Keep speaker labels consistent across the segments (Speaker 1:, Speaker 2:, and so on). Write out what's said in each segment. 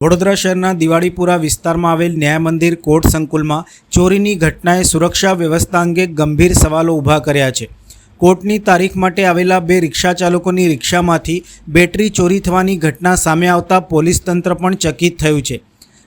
Speaker 1: વડોદરા શહેરના દિવાળીપુરા વિસ્તારમાં આવેલ ન્યાય મંદિર કોર્ટ સંકુલમાં ચોરીની ઘટનાએ સુરક્ષા વ્યવસ્થા અંગે ગંભીર સવાલો ઊભા કર્યા છે. કોર્ટની તારીખ માટે આવેલા બે રિક્ષા ચાલકોની રિક્ષામાંથી બેટરી ચોરી થવાની ઘટના સામે આવતા પોલીસ તંત્ર પણ ચકિત થયું છે.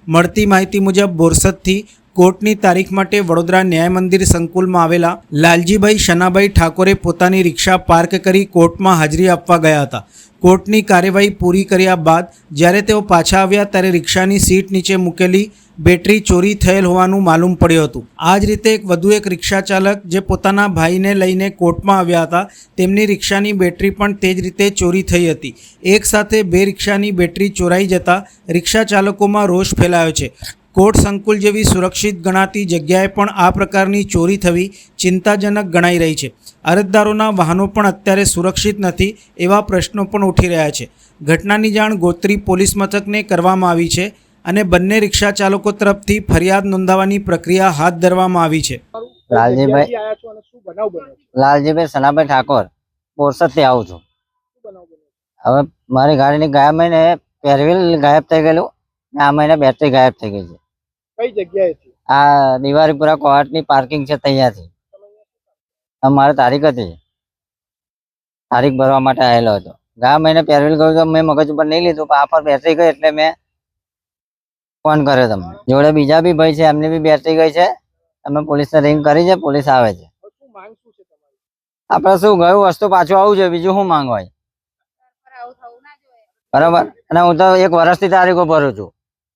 Speaker 1: મળતી માહિતી મુજબ બોરસદથી કોર્ટની તારીખ માટે વડોદરા ન્યાય મંદિર સંકુલમાં આવેલા લાલજીભાઈ શનાભાઈ ઠાકોરે પોતાની રિક્ષા પાર્ક કરી કોર્ટમાં હાજરી આપવા ગયા હતા. કોર્ટની કાર્યવાહી પૂરી કર્યા બાદ જ્યારે તેઓ પાછા આવ્યા ત્યારે રિક્ષાની સીટ નીચે મૂકેલી બેટરી ચોરી થયેલ હોવાનું માલુમ પડ્યું હતું. આ જ રીતે એક વધુ એક રિક્ષા ચાલક જે પોતાના ભાઈને લઈને કોર્ટમાં આવ્યા હતા, તેમની રિક્ષાની બેટરી પણ તે જ રીતે ચોરી થઈ હતી. એક સાથે બે રિક્ષાની બેટરી ચોરાઈ જતા રિક્ષા ચાલકોમાં રોષ ફેલાયો છે. કોર્ટ સંકુલ જેવી સુરક્ષિત ગણાતી જગ્યાએ પણ આ પ્રકારની ચોરી થવી ચિંતાજનક ગણાઈ રહી છે. અરજદારોના વાહનો પણ અત્યારે સુરક્ષિત નથી એવા પ્રશ્નો પણ ઉઠી રહ્યા છે. ઘટનાની જાણ ગોત્રી પોલીસ મથકને કરવામાં આવી છે અને બંને રિક્ષા ચાલકો તરફથી ફરિયાદ નોંધાવવાની પ્રક્રિયા હાથ ધરવામાં આવી છે.
Speaker 2: લાલજીભાઈ
Speaker 3: ક્યાંથી આયા છો અને શું બનાવ બન્યો છે?
Speaker 2: લાલજીભાઈ સનાભાઈ ઠાકોર બોરસદથી આવું છે? હવે મારી ગાડીની ગયા મહિને પહેરવીલ ગાયબ થઈ ગયેલું ને આ મહિને બેટરી ગાયબ થઈ ગઈ છે.
Speaker 3: કઈ જગ્યાએથી
Speaker 2: આ દિવાળીપુરા કોર્ટની પાર્કિંગ છે ત્યાંથી આ મારે તારીખ હતી. તારીખ ભરવા માટે આવેલો હતો. ગયા મહિને પેરવીલ ગયું તો મેં મગજ ઉપર નહીં લીધું પણ આ પર બેટરી ગઈ એટલે મેં ફોન કર્યો તમને. જોડે બીજા બી ભાઈ છે એમની બી બેટરી ગઈ છે. અમે પોલીસને રિંગ કરી છે પોલીસ આવે છે.
Speaker 3: હવે શું માંગ શું છે તમારી?
Speaker 2: આપણે શું ગયું વસ્તુ પાછું આવવું છે બીજું શું માંગવાય હોય? બરાબર? અને હું તો એક વર્ષથી તારીખો ભરું છું.